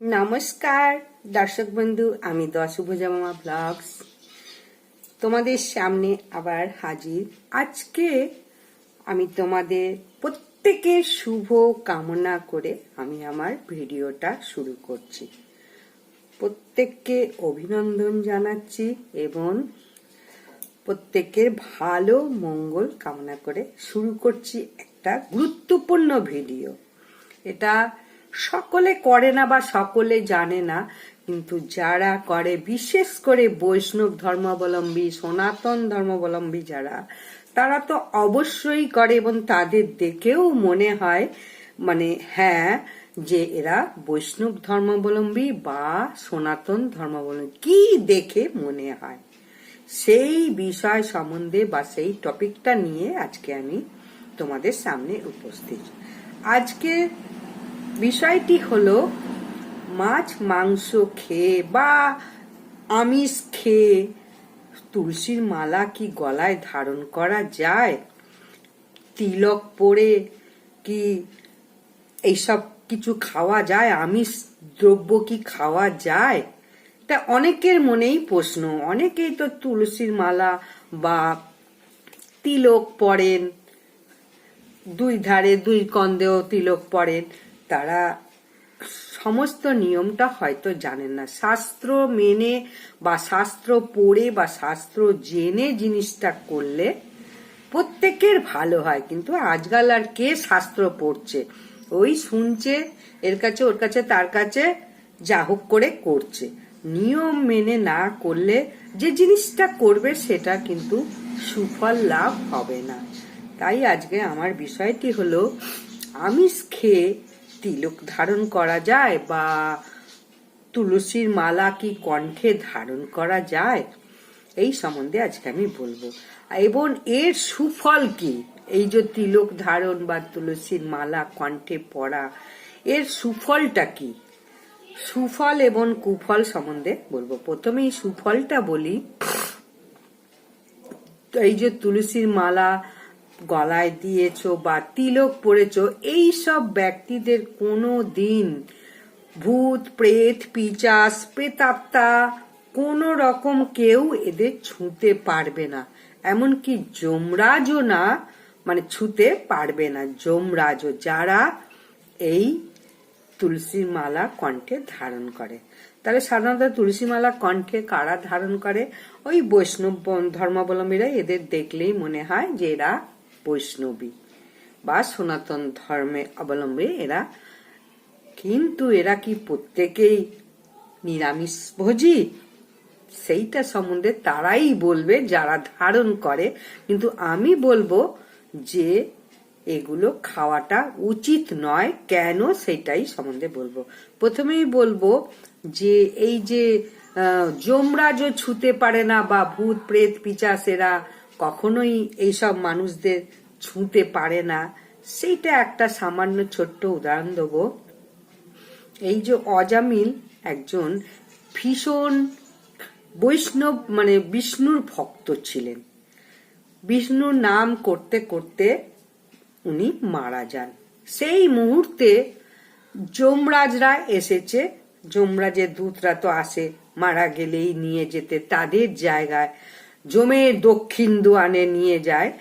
নমস্কার, দর্শক বন্ধু, আমি দশভুজামা ব্লগস তোমাদের সামনে আবার হাজির। আজকে আমি তোমাদের প্রত্যেকের শুভ কামনা করে আমি আমার ভিডিওটা শুরু করছি। প্রত্যেককে অভিনন্দন জানাচ্ছি এবং প্রত্যেকের ভালো, মঙ্গল কামনা করে শুরু করছি একটা গুরুত্বপূর্ণ ভিডিও। এটা সকলে করে না বা সকলে জানে না, কিন্তু যারা করে, বিশেষ করে বৈষ্ণব ধর্মাবলম্বী, সনাতন ধর্মাবলম্বী যারা, তারা তো অবশ্যই করে এবং তাদের দেখেও মনে হয় মানে হ্যাঁ যে এরা বৈষ্ণব ধর্মাবলম্বী বা সনাতন ধর্মাবলম্বী। কি দেখে মনে হয়? সেই বিষয় সম্বন্ধে বা সেই টপিকটা নিয়ে আজকে আমি তোমাদের সামনে উপস্থিত। আজকে বিষয়টি হলো, মাছ, মাংস খেয়ে বা আমিষ খেয়ে তুলসীর মালা কি গলায় ধারণ করা যায়? তিলক পরে কি এইসব কিছু খাওয়া যায়? আমিষ দ্রব্য কি খাওয়া যায়? তা অনেকের মনেই প্রশ্ন। অনেকেই তো তুলসীর মালা বা তিলক পরেন, দুই ধারে দুই কন্দেও তিলক পরেন। তারা সমস্ত নিয়মটা হয়তো জানেন না। শাস্ত্র মেনে বা শাস্ত্র পড়ে বা শাস্ত্র জেনে জিনিসটা করলে প্রত্যেকের ভালো হয়, কিন্তু আজকাল আর কে শাস্ত্র পড়ছে? ওই শুনছে, এর কাছে, ওর কাছে, তার কাছে, যা হোক করে করছে। নিয়ম মেনে না করলে যে জিনিসটা করবে সেটা কিন্তু সুফল লাভ হবে না। তাই আজকে আমার বিষয়টি হলো, আমিষ খেয়ে তিলক ধারণ করা যায় বা তুলসীর মালা কি কণ্ঠে ধারণ করা যায়? এই সম্বন্ধে আজকে আমি বলব। এবং এর সুফল কি? এই যে তিলক ধারণ বা তুলসীর মালা কণ্ঠে পড়া, এর সুফলটা কি? সুফল এবং কুফল সম্বন্ধে বলব। প্রথমেই সুফলটা বলি। এই যে তুলসীর মালা গলায় দিয়েছ বা তিলক পরেছো, এই সব ব্যক্তিদের কোনো দিন ভূত, প্রেত, পিচাস, প্রেতাত্মা কোন রকম কেউ এদের ছুঁতে পারবে না। এমনকি যমরাজও না মানে ছুতে পারবে না। যমরাজও যারা এই তুলসীর মালা কণ্ঠে ধারণ করে। তাহলে সাধারণত তুলসী মালা কণ্ঠে কারা ধারণ করে? ওই বৈষ্ণব ধর্মাবলম্বীরা এদের দেখলেই মনে হয় যে এরা বৈষ্ণবী বা সনাতন ধর্মে অবলম্বী এরা। কিন্তু এরা কি প্রত্যেকেই নিরামিষ ভোজি? সেইটা সম্বন্ধে তারাই বলবে, যারা ধারণ করে। কিন্তু আমি বলব যে এগুলো খাওয়াটা উচিত নয়, কেন সেটাই সম্বন্ধে বলব। প্রথমেই বলব যে এই যে যমরাজও ছুতে পারে না বা ভূত, প্রেত, পিচাসেরা কখনোই এইসব মানুষদের ছুঁতে পারে না। সেইটা একটা সামান্য ছোট্ট উদাহরণ দেব। এই যে অজামিল একজন ভীষণ বৈষ্ণব মানে বিষ্ণুর ভক্ত ছিলেন। বিষ্ণুর নাম করতে করতে উনি মারা যান। সেই মুহূর্তে যমরাজরা এসেছে। যমরাজের দূতরা তো আসে, মারা গেলেই নিয়ে যেতে। তাদের জায়গায় জমের দক্ষিণ দোয়ানে নিয়ে যায়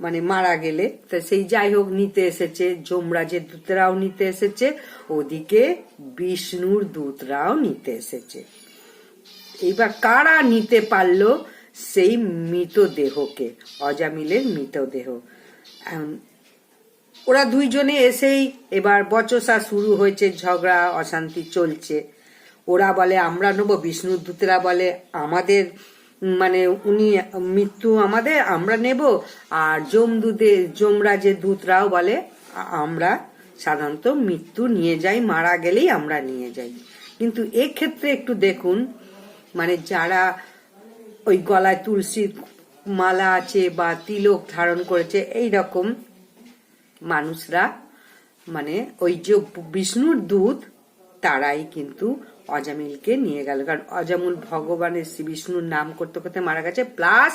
মানে মারা গেলে। তা সেই যাই হোক নিতে এসেছে, যমরাজের দূতরাও নিতে এসেছে, ওদিকে বিষ্ণুর দূতরাও নিতে এসেছে। এইবার কারা নিতে পারল সেই মৃতদেহকে? অজামিলের মৃতদেহ। ওরা দুইজনে এসেই এবার বচসা শুরু হয়েছে, ঝগড়া, অশান্তি চলছে। ওরা বলে, আমরা নেব। বিষ্ণুর দূতরা বলে, আমাদের মানে উনি, মৃত্যু আমাদের, আমরা নেব। আর যমদূতে, যমরাজের দূতরাও বলে আমরা সাধারণত মৃত্যু নিয়ে যাই, মারা গেলেই আমরা নিয়ে যাই। কিন্তু এক্ষেত্রে একটু দেখুন মানে যারা ওই গলায় তুলসীর মালা আছে বা তিলক ধারণ করেছে, এই রকম মানুষরা মানে ওই যে বিষ্ণুর দূত, তারাই কিন্তু অজামিলকে নিয়ে গেল। কারণ অজামুল ভগবানের শ্রী বিষ্ণুর নাম করতে করতে মারা গেছে, প্লাস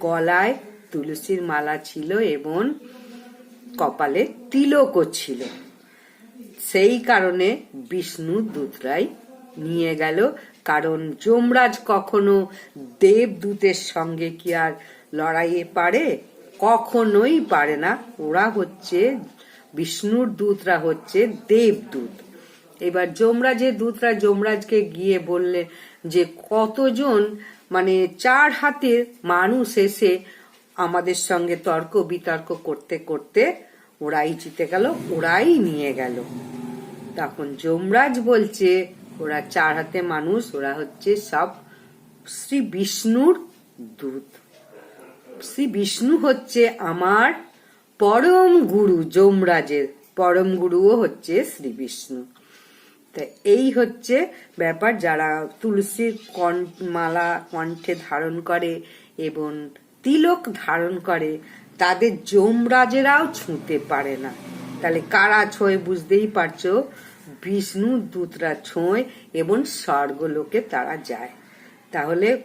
গলায় তুলসীর মালা ছিল এবং কপালে তিলকও ছিল। সেই কারণে বিষ্ণু দূতরাই নিয়ে গেল। কারণ যমরাজ কখনো দেবদূতের সঙ্গে কি আর লড়াইয়ে পারে? কখনোই পারে না। ওরা হচ্ছে, বিষ্ণুর দূতরা হচ্ছে দেবদূত। এবার যমরাজের দূতরা যমরাজকে গিয়ে বললে যে, কতজন মানে চার হাতের মানুষ এসে আমাদের সঙ্গে তর্ক বিতর্ক করতে করতে ওরাই জিতে গেল, ওরাই নিয়ে গেল। তখন যমরাজ বলছে, ওরা চার হাতে মানুষ, ওরা হচ্ছে সব শ্রী বিষ্ণুর দূত। শ্রী বিষ্ণু হচ্ছে আমার পরম গুরু যমরাজের, পরম গুরুও হচ্ছে শ্রী বিষ্ণু। এই হচ্ছে ব্যাপার যারা তুলসীর মালা কণ্ঠে ধারণ করে এবং তিলক ধারণ করে, তাদের যমরাজেরাও ছুঁতে পারে না। তাহলে কারা ছোঁয় বুঝতেই পারছ? বিষ্ণু, দূতরা ছোঁয় এবং স্বর্গলোকে তারা যায়। তাহলে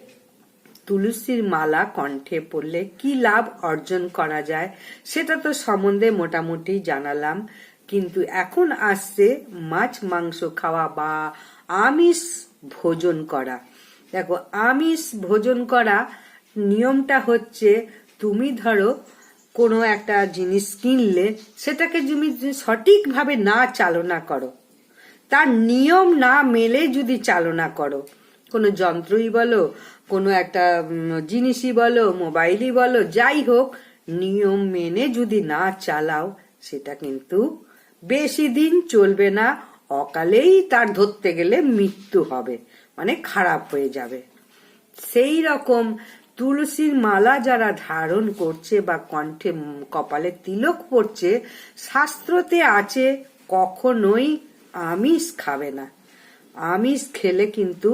তুলসীর মালা কণ্ঠে পড়লে কি লাভ অর্জন করা যায়? সেটা তো সম্বন্ধে মোটামুটি জানালাম। কিন্তু এখন আসছে মাছ, মাংস খাওয়া বা আমিষ ভোজন করা। দেখো, আমিষ ভোজন করা নিয়মটা হচ্ছে তুমি ধরো কোনো একটা জিনিস কিনলে সেটাকে তুমি সঠিকভাবে না চালনা করো। তার নিয়ম না মেলে যদি চালনা করো, কোনো যন্ত্রই বলো, কোনো একটা জিনিসই বলো, মোবাইলই বলো, যাই হোক, নিয়ম মেনে যদি না চালাও, সেটা কিন্তু বেশি দিন চলবে না, অকালেই তার ধরতে গেলে মৃত্যু হবে মানে খারাপ হয়ে যাবে। সেই রকম তুলসীর মালা যারা ধারণ করছে বা কণ্ঠে কপালে তিলক পড়ছে, শাস্ত্রতে আছে, কখনোই আমিষ খাবে না। আমিষ খেলে কিন্তু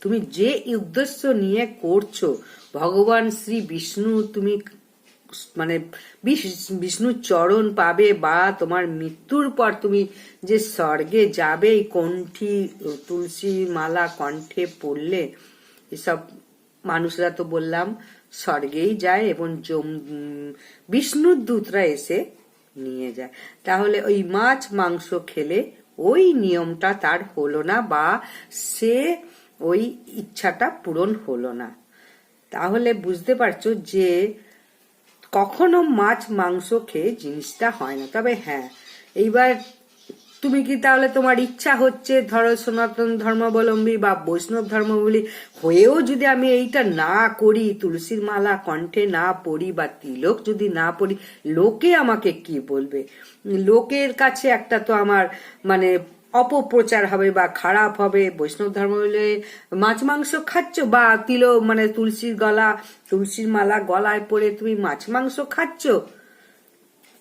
তুমি যে উদ্দেশ্য নিয়ে করছ, ভগবান শ্রী বিষ্ণু তুমি মানে বিষ- বিষ্ণুর চরণ পাবে বা তোমার মৃত্যুর পর তুমি যে স্বর্গে যাবে কণ্ঠী, তুলসী মালা কণ্ঠে পড়লে, এসব মানুষরা তো বললাম স্বর্গেই যায় এবং বিষ্ণুর দূতরা এসে নিয়ে যায়। তাহলে ওই মাছ মাংস খেলে ওই নিয়মটা তার হলো না বা সে ওই ইচ্ছাটা পূরণ হলো না। তাহলে বুঝতে পারছ যে কখনো মাছ, মাংস খেয়ে জিনিসটা হয় না। তবে হ্যাঁ এইবার তুমি কি তাহলে তোমার ইচ্ছা হচ্ছে ধরো সনাতন ধর্মাবলম্বী বা বৈষ্ণব ধর্মাবলম্বী হয়েও যদি আমি এইটা না করি, তুলসীর মালা কণ্ঠে না পড়ি বা তিলক যদি না পড়ি, লোকে আমাকে কি বলবে? লোকের কাছে একটা তো আমার মানে অপপ্রচার হবে বা খারাপ হবে, বৈষ্ণব ধর্ম হলে মাছ, মাংস খাচ্ছ বা তিল মানে তুলসীর গলা, তুলসীর মালা গলায় পরে তুমি মাছ, মাংস খাচ্ছ।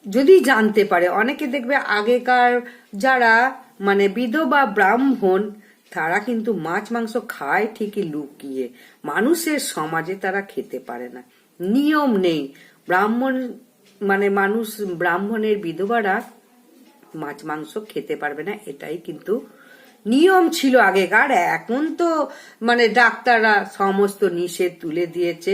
যদি জানতে পারে, অনেকে দেখবে আগেকার যারা মানে বিধবা ব্রাহ্মণ, তারা কিন্তু মাছ, মাংস খায় ঠিকই লুকিয়ে। মানুষের সমাজে তারা খেতে পারে না। নিয়ম নেই। ব্রাহ্মণ মানে মানুষ, ব্রাহ্মণের বিধবারা মাছ, মাংস খেতে পারবে না, এটাই কিন্তু নিয়ম ছিল আগেকার। এখন তো মানে ডাক্তাররা সমস্ত নিষেধ তুলে দিয়েছে,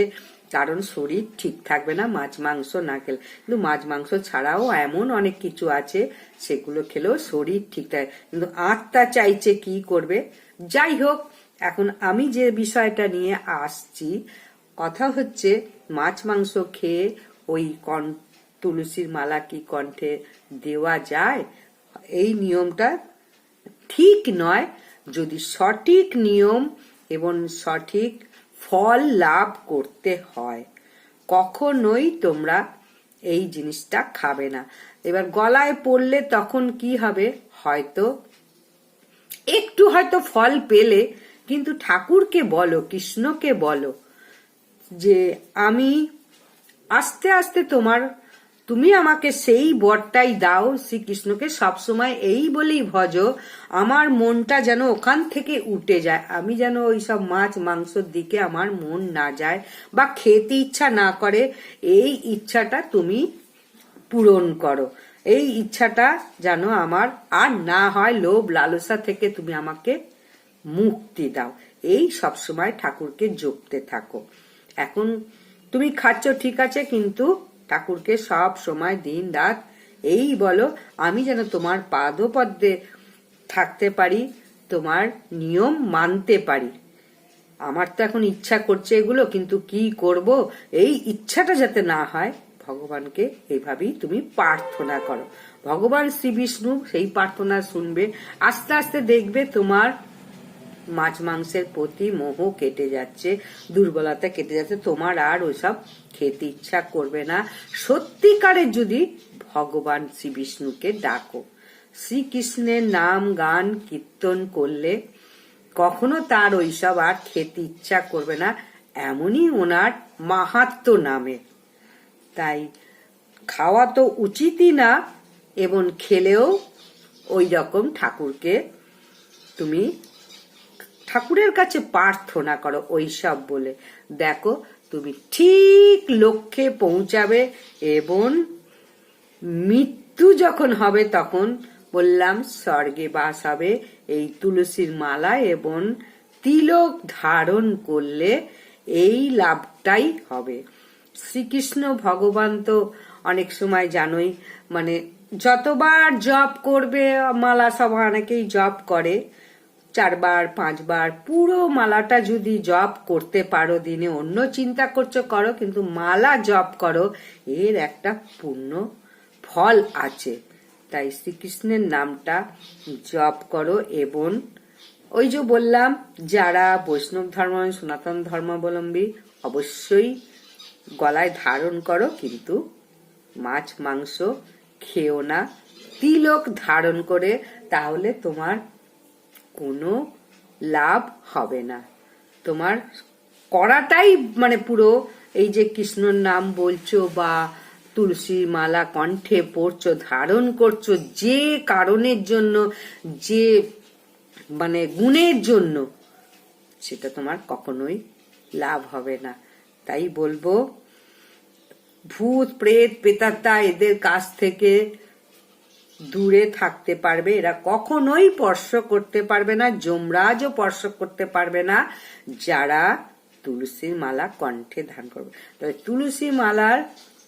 কারণ শরীর ঠিক থাকবে না মাছ, মাংস না খেলে। কিন্তু মাছ, মাংস ছাড়াও এমন অনেক কিছু আছে, সেগুলো খেলেও শরীর ঠিক থাকে। কিন্তু আত্মা চাইছে কি করবে? যাই হোক, এখন আমি যে বিষয়টা নিয়ে আসছি, কথা হচ্ছে মাছ, মাংস খেয়ে ওই কন তুলসীর মালা কি কণ্ঠে দেওয়া যায়? এই নিয়মটা ঠিক নয়। যদি সঠিক নিয়ম এবং সঠিক ফল লাভ করতে হয়, কখনোই তোমরা এই জিনিসটা খাবে না। এবার গলায় পড়লে তখন কি হবে? হয়তো একটু হয়তো ফল পেলে, কিন্তু ঠাকুরকে বলো, কৃষ্ণকে বলো যে, আমি আস্তে আস্তে তোমার তুমি আমাকে সেই বরটাই দাও, শ্রীকৃষ্ণকে সবসময় এই বলেই ভজ, আমার মনটা যেন ওখান থেকে উঠে যায়। আমি যেন ওই সব মাছ মাংসর দিকে আমার মন না যায় বা খেতে ইচ্ছা না করে, এই ইচ্ছাটা তুমি পূরণ করো। এই ইচ্ছাটা যেন আমার আর না হয় লোভ লালসা থেকে তুমি আমাকে মুক্তি দাও। এই সবসময় ঠাকুরকে জপতে থাকো। এখন তুমি খাচ্ছ ঠিক আছে, কিন্তু ঠাকুরকে সব সময় দিন রাত। এই বলো, আমি যেন তোমার পাদপদ্মে থাকতে পারি, তোমার নিয়ম মানতে পারি। আমার তো এখন ইচ্ছা করছে এগুলো, কিন্তু কি করব? এই ইচ্ছাটা যাতে না হয়, ভগবানকে এইভাবেই তুমি প্রার্থনা করো। ভগবান শ্রী বিষ্ণু সেই প্রার্থনা শুনবে, আস্তে আস্তে দেখবে তোমার মাছ মাংসের প্রতি মোহ কেটে যাচ্ছে, দুর্বলতা কেটে যাচ্ছে। তোমার আর ওইসব খেতে ইচ্ছা করবে না। সত্যিকারের যদি ভগবান শ্রী বিষ্ণুকে ডাকো, শ্রীকৃষ্ণের নাম, গান, কীর্তন করলে কখনো তার ওইসব আর খেতে ইচ্ছা করবে না, এমনই ওনার মাহাত্ম নামে। তাই খাওয়া তো উচিতই না, এবং খেলেও ওই রকম ঠাকুরকে তুমি ঠাকুরের কাছে প্রার্থনা করো ওইসব বলে। দেখো, তুমি ঠিক লক্ষ্যে পৌঁছাবে এবং মৃত্যু যখন হবে তখন বললাম, স্বর্গে বাস হবে এই তুলসীর মালা এবং তিলক ধারণ করলে এই লাভটাই হবে। শ্রীকৃষ্ণ ভগবান তো অনেক সময় জানোই মানে যতবার জপ করবে মালা সব অনেকেই জপ করে চারবার, পাঁচবার, পুরো মালাটা যদি জপ করতে পারো দিনে, অন্য চিন্তা করছ, করো, কিন্তু মালা জপ করো, এর একটা পূর্ণ ফল আছে। তাই শ্রীকৃষ্ণের নামটা জপ করো এবং ওই যে বললাম, যারা বৈষ্ণব ধর্ম, সনাতন ধর্মাবলম্বী, অবশ্যই গলায় ধারণ করো, কিন্তু মাছ, মাংস খেও না। তিলক ধারণ করে, তাহলে তোমার কোনো লাভ হবে না। তোমার করাটাই মানে পুরো এই যে কৃষ্ণর নাম বলছো বা তুলসী মালা কণ্ঠে পড়ছো, ধারণ করছ যে কারণের জন্য, যে মানে গুণের জন্য, সেটা তোমার কখনোই লাভ হবে না। তাই বলব, ভূত, প্রেত, পেতাত্তা এদের কাছ থেকে দূরে থাকতে পারবে, এরা কখনোই স্পর্শ করতে পারবে না, যমরাজও স্পর্শ করতে পারবে না, যারা তুলসীর মালা কণ্ঠে ধান করবে। তবে তুলসী মালার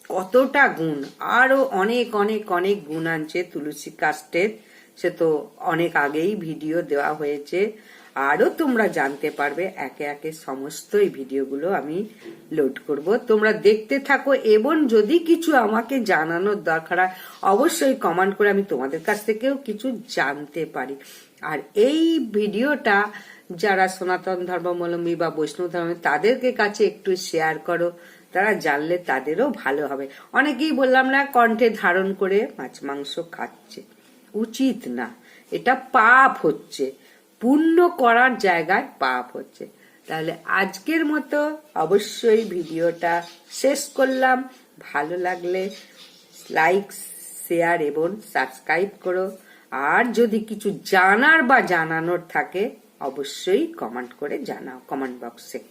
কতটা গুণ? আরও অনেক অনেক অনেক গুণ আনছে তুলসী কাস্টের সে তো অনেক আগেই ভিডিও দেওয়া হয়েছে। আরও তোমরা জানতে পারবে। একে একে সমস্ত এই ভিডিওগুলো আমি লোড করব। তোমরা দেখতে থাকো এবং যদি কিছু আমাকে জানানোর দরকার হয়, অবশ্যই কমেন্ট করে আমি তোমাদের কাছ থেকেও কিছু জানতে পারি। আর এই ভিডিওটা যারা সনাতন ধর্মাবলম্বী বা বৈষ্ণব ধর্ম তাদেরকে কাছে একটু শেয়ার করো। তারা জানলে তাদেরও ভালো হবে। অনেকেই বললাম না, কণ্ঠে ধারণ করে মাছ মাংস খাচ্ছে। উচিত না। এটা পাপ হচ্ছে। পুণ্য করার জায়গায় পাপ হচ্ছে। তাহলে আজকের মতো অবশ্যই ভিডিওটা শেষ করলাম। ভালো লাগলে লাইক, শেয়ার এবং সাবস্ক্রাইব করো। আর যদি কিছু জানার বা জানানোর থাকে, অবশ্যই কমেন্ট করে জানাও, কমেন্ট বক্সে।